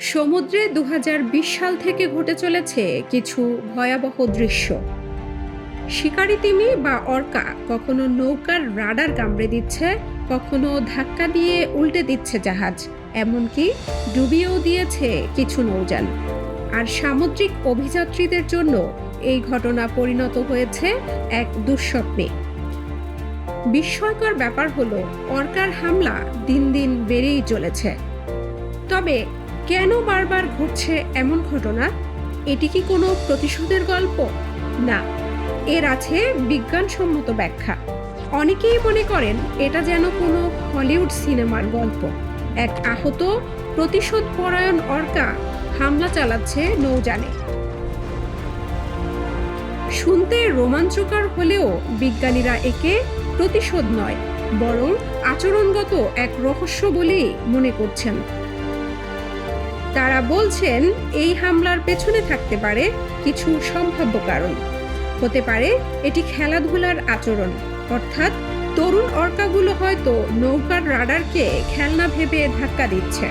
সমুদ্রে দু হাজার বিশ সাল থেকে ঘটে চলেছে কিছু ভয়াবহ দৃশ্য। শিকারি তিমি বা অর্কা কখনো নৌকার রাডার কামড়ে দিচ্ছে, কখনো ধাক্কা দিয়ে উল্টে দিচ্ছে জাহাজ, এমনকি ডুবিয়েও দিয়েছে কিছু নৌযান। আর সামুদ্রিক অভিযাত্রীদের জন্য এই ঘটনা পরিণত হয়েছে এক দুঃস্বপ্নে। বিস্ময়কর ব্যাপার হলো, অর্কার হামলা দিন দিন বেড়েই চলেছে। তবে কেন বারবার ঘটছে এমন ঘটনা? এটি কি কোনো প্রতিশোধের গল্প? না। এর আছে বিজ্ঞানসম্মত ব্যাখ্যা। অনেকেই মনে করেন এটা যেন কোনো হলিউড সিনেমার গল্প। এক আহত প্রতিশোধ পরায়ণ অর্কা হামলা চালাচ্ছে নৌযানে। শুনতে রোমাঞ্চকর হলেও বিজ্ঞানীরা একে প্রতিশোধ নয়, বরং আচরণগত এক রহস্য বলেই মনে করছেন। তারা বলছেন, এই হামলার পেছনে থাকতে পারে কিছু সম্ভাব্য কারণ। হতে পারে এটি খেলাধুলার আচরণ, অর্থাৎ তরুণ অর্কাগুলো হয়তো নৌকার রাডারকে খেলনা ভেবে ধাক্কা দিচ্ছে।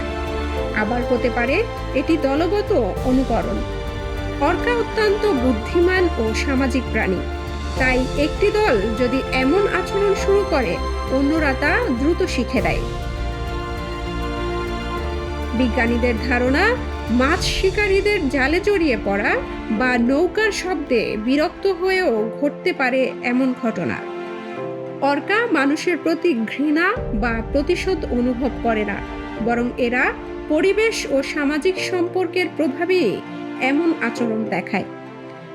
আবার হতে পারে এটি দলগত অনুকরণ। অর্কা অত্যন্ত বুদ্ধিমান ও সামাজিক প্রাণী। তাই একটি দল যদি এমন আচরণ শুরু করে, অন্যরা তা দ্রুত শিখে দেয়। বিজ্ঞানীদের ধারণা, মাছ শিকারীদের জালে জড়িয়ে পড়া বা নৌকার শব্দে বিরক্ত হয়েও ঘটতে পারে এমন ঘটনা। অর্কা মানুষের প্রতি ঘৃণা বা প্রতিশোধ অনুভব করে না, বরং এরা পরিবেশ ও সামাজিক সম্পর্কের প্রভাবে এমন আচরণ দেখায়।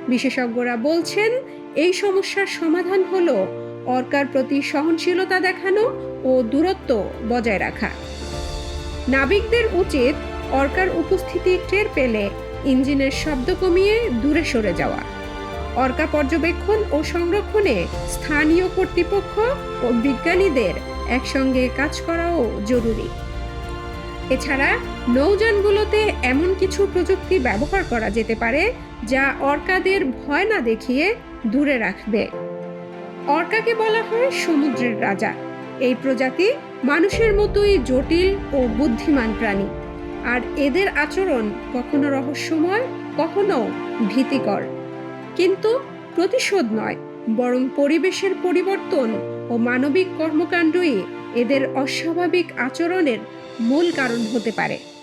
বিশেষজ্ঞরা বলছেন, এই সমস্যার সমাধান হলো অর্কার প্রতি সহনশীলতা দেখানো ও দূরত্ব বজায় রাখা। নাবিকদের উচিত অর্কার উপস্থিতি টের পেলে ইঞ্জিনের শব্দ কমিয়ে দূরে সরে যাওয়া। অর্কা পর্যবেক্ষণ ও সংরক্ষণে স্থানীয় কর্তৃপক্ষ ও বিজ্ঞানীদের একসঙ্গে কাজ করাও জরুরি। এছাড়া নৌযানগুলোতে এমন কিছু প্রযুক্তি ব্যবহার করা যেতে পারে যা অর্কাদের ভয় না দেখিয়ে দূরে রাখবে। অর্কাকে বলা হয় সমুদ্রের রাজা। এই প্রজাতি মানুষের মতোই জটিল ও বুদ্ধিমান প্রাণী। আর এদের আচরণ কখনো রহস্যময়, কখনো ভীতিকর। কিন্তু প্রতিশোধ নয়, বরং পরিবেশের পরিবর্তন ও মানবিক কর্মকাণ্ডই এদের অস্বাভাবিক আচরণের মূল কারণ হতে পারে।